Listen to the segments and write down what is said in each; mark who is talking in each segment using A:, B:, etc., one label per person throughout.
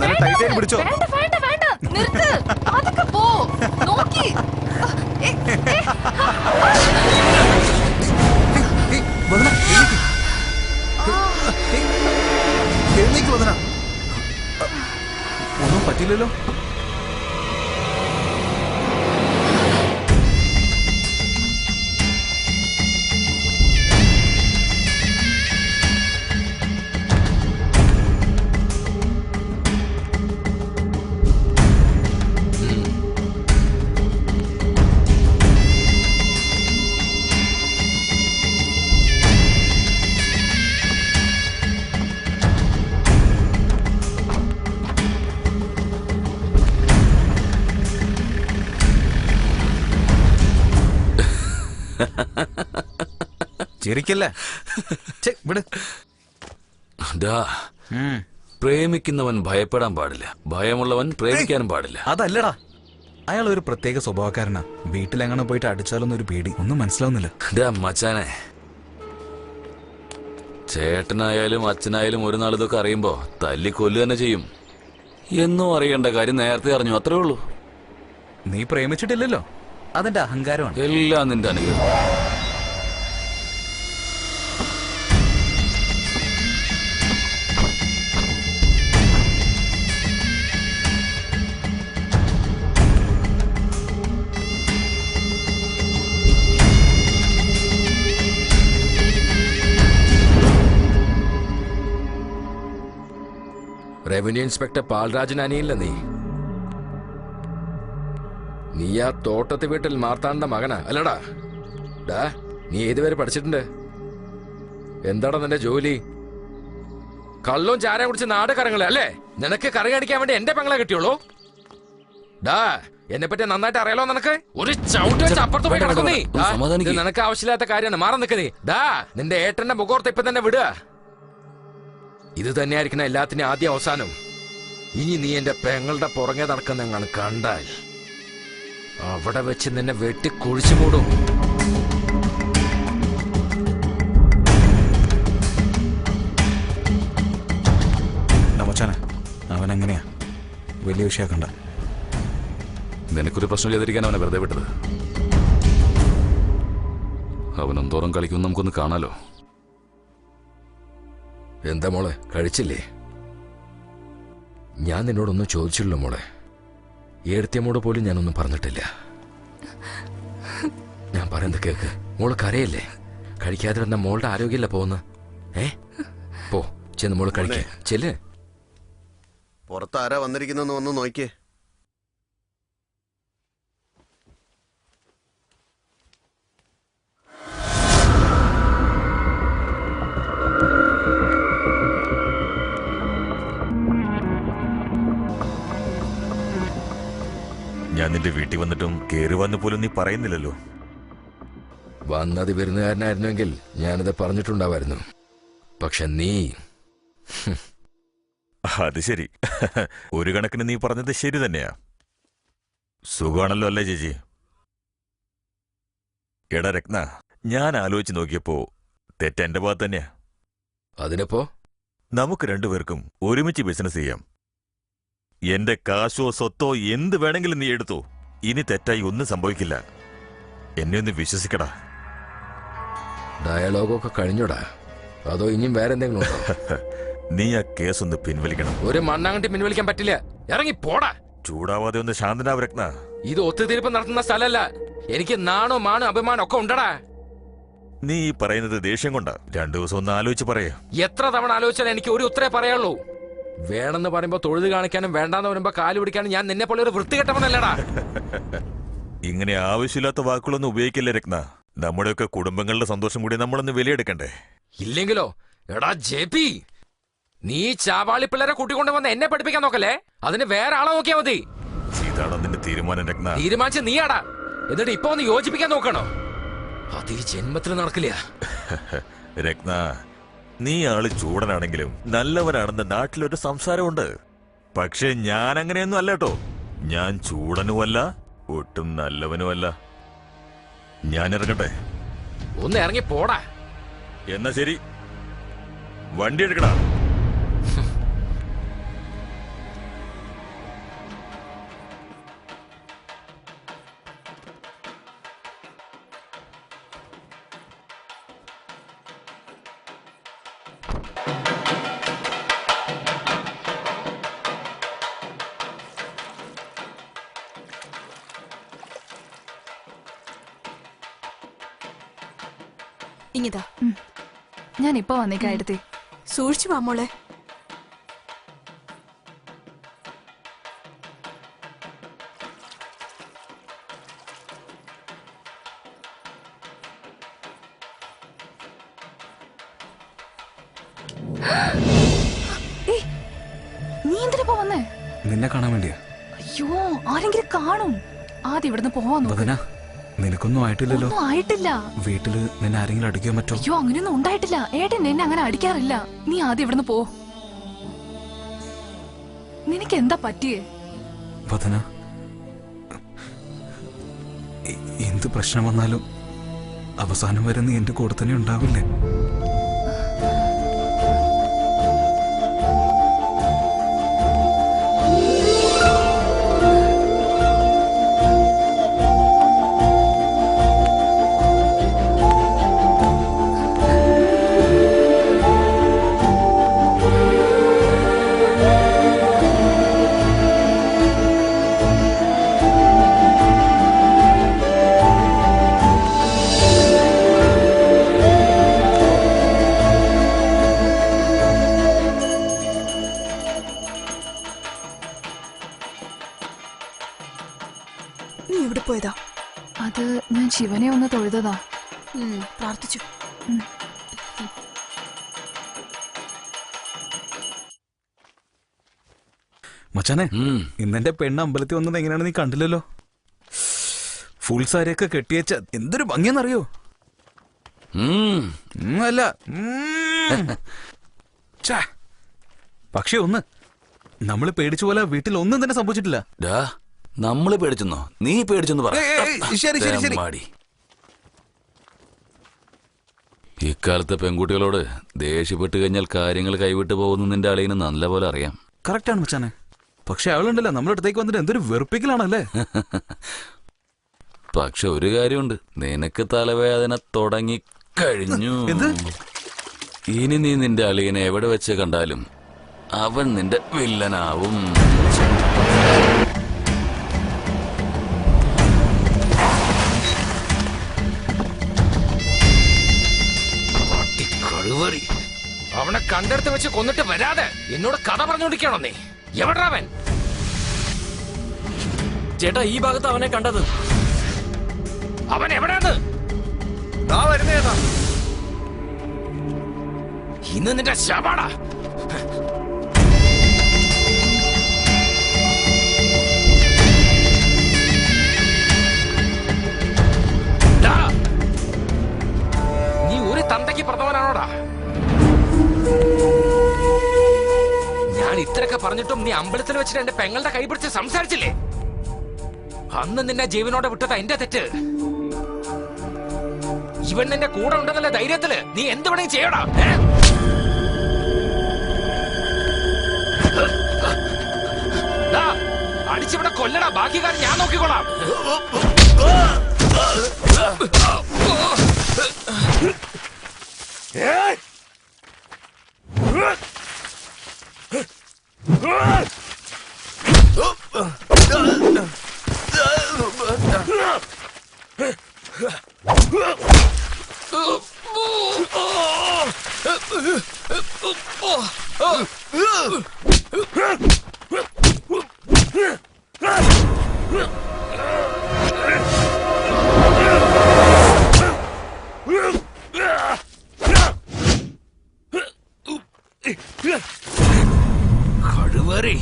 A: നല്ല ടൈറ്റ് പിടിച്ചോ? ചിരിക്കല്ലേ
B: പ്രേമിക്കുന്നവൻ ഭയപ്പെടാൻ പാടില്ല. ഭയമുള്ളവൻ പ്രേമിക്കാനും പാടില്ല.
A: അതല്ലടാ. അയാൾ ഒരു പ്രത്യേക സ്വഭാവക്കാരനാ. വീട്ടിലെങ്ങനെ പോയിട്ട് അടിച്ചാലൊന്നും ഒരു പേടി. ഒന്നും മനസ്സിലാവുന്നില്ല.
B: മച്ചാനെ. ചേട്ടനായാലും അച്ഛനായാലും ഒരു നാൾ ഇതൊക്കെ അറിയുമ്പോ തല്ലി കൊല്ലു തന്നെ ചെയ്യും. എന്നും അറിയേണ്ട കാര്യം നേരത്തെ അറിഞ്ഞു. അത്രേ ഉള്ളൂ.
A: നീ പ്രേമിച്ചിട്ടില്ലല്ലോ? അതിന്റെ അഹങ്കാരമാണ്.
B: എല്ലാം നിന്റെ അനുഗ്രഹം.
C: റവന്യൂ ഇൻസ്പെക്ടർ പാൽരാജൻ അനിയില്ല നീ? നീ ആ തോട്ടത്തെ വീട്ടിൽ മാർത്താണ്ട മകനാ. അല്ലടാ. ഡാ നീ ഏതുവരെ പഠിച്ചിട്ടുണ്ട്? എന്താടാ നിന്റെ ജോലി? കള്ളും ചാര കുടിച്ച് നാട് കറങ്ങളെ അല്ലേ? നിനക്ക് കറി കടിക്കാൻ വേണ്ടി എന്റെ പെങ്ങളെ കിട്ടിയുള്ളൂ? ഡാ എന്നെ പറ്റി നന്നായിട്ട് അറിയാലോ നിനക്ക്? ഒരു ചവിട്ട് വെച്ച് അപ്പുറത്ത് പോയി കിടക്കുന്നേ നിനക്ക് ആവശ്യമില്ലാത്ത കാര്യമാണ്. മാറി നിൽക്കുന്നേ ഡാ നിന്റെ ഏട്ടന്റെ മുഖോർത്ത് ഇപ്പൊ തന്നെ വിടുക. ഇത് തന്നെയായിരിക്കണം എല്ലാത്തിനും ആദ്യം അവസാനം. ഇനി നീ എന്റെ പെങ്ങളുടെ പുറകെ നടക്കുന്ന കണ്ടാൽ അവിടെ വെച്ച് നിന്നെ വെട്ടി കുഴിച്ചു മൂടും.
A: അവൻ എങ്ങനെയാ വലിയ വിഷയാക്കണ്ട
B: നിനക്കൊരു പ്രശ്നം ചെയ്തിരിക്കാൻ അവനെ വെറുതെ വിട്ടത്? അവനെന്തോറും കളിക്കും നമുക്കൊന്ന് കാണാലോ?
C: എന്താ മോളെ? കഴിച്ചില്ലേ? ഞാൻ നിന്നോടൊന്നും ചോദിച്ചില്ലല്ലോ മോളെ. ഏടത്തിയമ്മോട് പോലും ഞാനൊന്നും പറഞ്ഞിട്ടില്ല. ഞാൻ പറയുന്നത് കേക്ക്. മോൾ കരയല്ലേ? കഴിക്കാതെ വന്ന മോളുടെ ആരോഗ്യമല്ല പോകുന്ന ഏ? പോ ചെന്ന് മോൾ കഴിക്കേ. ചെല്ലേ.
D: പുറത്താരാ വന്നിരിക്കുന്നെന്ന് ഒന്ന് നോക്കിയേ.
E: നിന്റെ വീട്ടിൽ വന്നിട്ടും കേറി വന്നു പോലും നീ പറയുന്നില്ലല്ലോ.
C: വന്നത് വിരുന്നുകാരനായിരുന്നെങ്കിൽ ഞാനത് പറഞ്ഞിട്ടുണ്ടാവായിരുന്നു. പക്ഷെ നീ
E: അത് ശരി. ഒരു കണക്കിന് നീ പറഞ്ഞത് ശരി തന്നെയാ. സുഖമാണല്ലോ അല്ലേ ചേച്ചി? എടാ രത്ന ഞാൻ ആലോചിച്ച് നോക്കിയപ്പോ തെറ്റെന്റെ ഭാഗത്ത് തന്നെയാ.
C: അതിനപ്പോ?
E: നമുക്ക് രണ്ടുപേർക്കും ഒരുമിച്ച് ബിസിനസ് ചെയ്യാം. എന്റെ കാശോ സ്വത്തോ എന്ത് വേണമെങ്കിലും നീ എടുത്തു. ഇനി തെറ്റായി ഒന്നും സംഭവിക്കില്ല. എന്നെ ഒന്ന് വിശ്വസിക്കടാ.
C: ഡയലോഗൊക്കെ കഴിഞ്ഞോടാ. അതോ ഇനിയും വേറെ എന്തെങ്കിലും ഉണ്ടോ?
E: നീ ആ കേസ് ഒന്ന് പിൻവലിക്കണം.
C: ഒരു മണ്ണാങ്ങട്ടി പിൻവലിക്കാൻ പറ്റില്ല. ഇറങ്ങി പോടാ.
E: ചൂടാവാതെ ഒന്ന് ശാന്തനാവ് രത്ന.
C: ഇത് ഒത്തുതീർപ്പ് നടത്തുന്ന സ്ഥലല്ല എനിക്ക് നാണോ മാണോ അഭിമാനം ഒക്കെ ഉണ്ടടാ.
E: നീ ഈ പറയുന്നത് ദേഷ്യം കൊണ്ടാ. രണ്ടു ദിവസം ഒന്ന് ആലോചിച്ച് പറയാ.
C: എത്ര തവണ ആലോചിച്ചാൽ എനിക്ക് ഒരു ഉത്തരേ പറയാനുള്ളൂ. വേണമെന്ന് പറയുമ്പോ തൊഴുത് കാണിക്കാനും വേണ്ടാന്ന് പറയുമ്പോ കാൽ പിടിക്കാനും ഞാൻ നിന്നെ പോലെ ഒരു വൃത്തികെട്ടവനല്ലടാ.
E: ഇങ്ങനെ ആവശ്യമില്ലാത്ത വാക്കുകളൊന്നും ഉപയോഗിക്കില്ല രത്ന? നമ്മുടെയൊക്കെ കുടുംബങ്ങളുടെ സന്തോഷം കൂടി നമ്മളൊന്ന് വിലയെടുക്കണ്ടേ?
C: ഇല്ലെങ്കിലോ? എടാ ജെ പി നീ ചാവാളി പിള്ളേരെ കൂട്ടിക്കൊണ്ട് വന്ന് എന്നെ പഠിപ്പിക്കാൻ നോക്കല്ലേ? അതിന് വേറെ ആളെ നോക്കിയാ മതി.
E: ഇതാണോ നിന്റെ തീരുമാനം രത്ന?
C: തീരുമാനിച്ച നീയാടാ. എന്നിട്ട് ഇപ്പൊ ഒന്ന് യോജിപ്പിക്കാൻ നോക്കണോ? അത് ഈ ജന്മത്തിൽ നടക്കില്ല.
E: രത്ന നീ ആൾ ചൂടനാണെങ്കിലും നല്ലവനാണെന്ന് നാട്ടിലൊരു സംസാരമുണ്ട്. പക്ഷെ ഞാൻ അങ്ങനെയൊന്നും അല്ല കേട്ടോ ഞാൻ ചൂടനുമല്ല ഒട്ടും നല്ലവനുമല്ല. ഞാൻ ഇറങ്ങട്ടെ
C: ഒന്ന് ഇറങ്ങി പോടാ.
E: എന്നാ ശരി. വണ്ടി എടുക്കടാ.
F: ഇങ്ങിതാ
G: ഞാൻ ഇപ്പൊ വന്നേക്കാം എടുത്തേ
F: സൂക്ഷിച്ചു വാ മോളെ.
G: നീ എന്തിനാ വന്നേ?
A: നിന്നെ കാണാൻ വേണ്ടിയാ.
G: അയ്യോ ആരെങ്കിലും കാണും. ആദ്യം ഇവിടുന്ന് പോവാൻ
A: നോക്കുന്ന നിനക്കൊന്നും ആയിട്ടില്ലല്ലോ.
G: ആയിട്ടില്ല.
A: വീട്ടിൽ നിന്നെ ആരെങ്കിലും അടിക്കാൻ പറ്റോ?
G: അയ്യോ അങ്ങനെയൊന്നും ഉണ്ടായിട്ടില്ല. ഏട്ടൻ എന്നെ അങ്ങനെ അടിക്കാറില്ല. നീ ആദ്യം ഇവിടുന്ന് പോ. നിനക്ക് എന്താ പറ്റിയേ?
A: വദന എന്ത് പ്രശ്നം വന്നാലും അവസാനം വരെ നീ എന്റെ കൂടെ തന്നെ ഉണ്ടാവില്ലേ?
F: നീ എവിടെ പോയതാ.
G: അത് ഞാൻ ശിവനെ ഒന്ന് തൊഴുതതാ.
F: പ്രാർത്ഥിച്ചു.
A: മച്ചാനെ. ഇന്നെന്റെ പെണ്ണ് അമ്പലത്തിൽ വന്നത് എങ്ങനെയാണ് നീ കണ്ടില്ലല്ലോ? ഫുൾ സാരിയൊക്കെ കെട്ടിയച്ച എന്തൊരു ഭംഗിയെന്നറിയോ അല്ല. പക്ഷെ ഒന്ന് നമ്മൾ പേടിച്ച പോലെ വീട്ടിൽ ഒന്നും തന്നെ സംഭവിച്ചിട്ടില്ല.
B: നമ്മൾ പേടിച്ചെന്നോ? നീ പേടിച്ചെന്ന് പറഞ്ഞു. ഇക്കാലത്തെ പെൺകുട്ടികളോട് ദേഷ്യപ്പെട്ട് കഴിഞ്ഞാൽ കാര്യങ്ങൾ കൈവിട്ട് പോകുന്ന നിന്റെ അളിയന് നല്ലപോലെ അറിയാം.
A: കറക്റ്റാണ് മച്ചാനെ പക്ഷെ അവളുണ്ടല്ലോ നമ്മുടെ അടുത്തേക്ക് വന്നിട്ട് എന്തൊരു വെറുപ്പിക്കലാണല്ലേ?
B: പക്ഷെ ഒരു കാര്യമുണ്ട് നിനക്ക് തലവേദന തുടങ്ങി കഴിഞ്ഞു? ഇനി നീ നിന്റെ അളിയനെ എവിടെ വെച്ച് കണ്ടാലും അവൻ നിന്റെ വില്ലനാവും.
C: അവനെ കണ്ടെടുത്ത് വെച്ച് കൊന്നിട്ട് വരാതെ എന്നോട് കഥ പറഞ്ഞോണ്ടിരിക്കണോ നീ? എവിടാവൻ
H: ചേട്ടാ ഈ ഭാഗത്ത് അവനെ കണ്ടത്.
C: അവൻ എവിടെയാണ്? ഇന്ന് നിന്റെ ശവാടാ പറഞ്ഞിട്ടും നീ അമ്പലത്തിൽ വെച്ചിട്ട് എന്റെ പെങ്ങളുടെ കൈ പിടിച്ച് സംസാരിച്ചില്ലേ? അന്ന് നിന്നെ ജീവനോടെ വിട്ടത് എന്റെ തെറ്റ്. ഇവൻ നിന്റെ കൂടെ ഉണ്ടെന്നല്ല ധൈര്യത്തിൽ? നീ എന്ത് ഏ? ദാ, അടിച്ചിവിടെ കൊല്ലടാ ബാക്കി കാര്യം ഞാൻ നോക്കിക്കോളാം. കഴിവേറി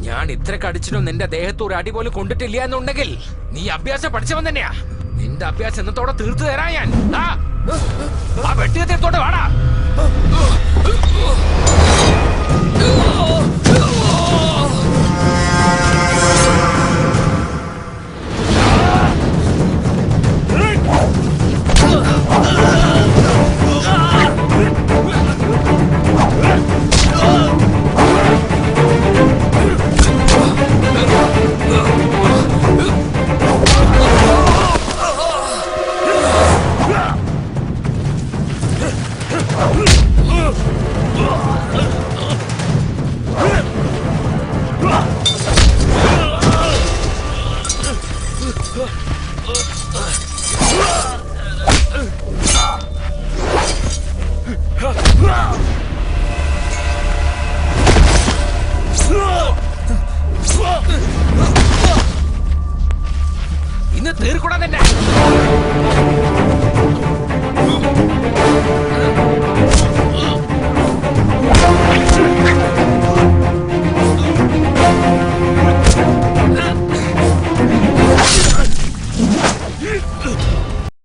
C: ഞാൻ ഇത്ര അടിച്ചിട്ടും നിന്റെ ദേഹത്ത് ഒരു അടി പോലും കൊണ്ടിട്ടില്ല എന്നുണ്ടെങ്കിൽ നീ അഭ്യാസം പഠിച്ചവൻ തന്നെയാ. നിന്റെ അഭ്യാസം എന്നത്തോടെ തീർത്തു തരാ ഞാൻ. ദാ, ആ വെട്ടിയ തീർത്തോട്ട് വാടാ.